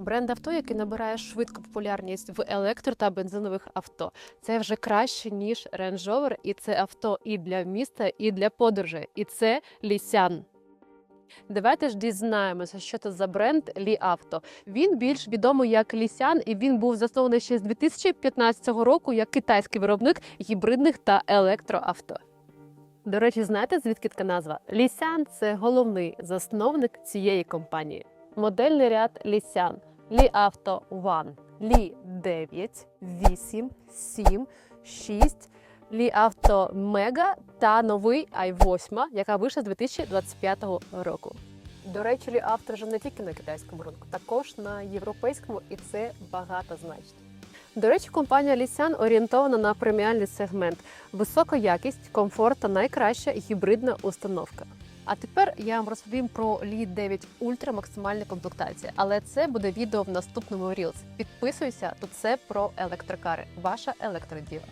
Бренд авто, який набирає швидку популярність в електро та бензинових авто. Це вже краще ніж Range Rover, і це авто і для міста, і для подорожей. І це Лісян. Давайте ж дізнаємося, що це за бренд Лі Авто. Він більш відомий як Лісян, і він був заснований ще з 2015 року як китайський виробник гібридних та електроавто. До речі, знаєте, звідки така назва? Лісян це головний засновник цієї компанії. Модельний ряд Лісян. Лі Авто One, Лі 9, 8, 7, 6, Лі Авто Мега та новий i8, яка вийшла з 2025 року. До речі, Лі Авто вже не тільки на китайському ринку, також на європейському, і це багато значить. До речі, компанія Лісян орієнтована на преміальний сегмент, висока якість, комфорт та найкраща гібридна установка. А тепер я вам розповім про Лі 9 Ultra максимальна комплектація. Але це буде відео в наступному Reels. Підписуйся, то це про електрокари. Ваша електродіва.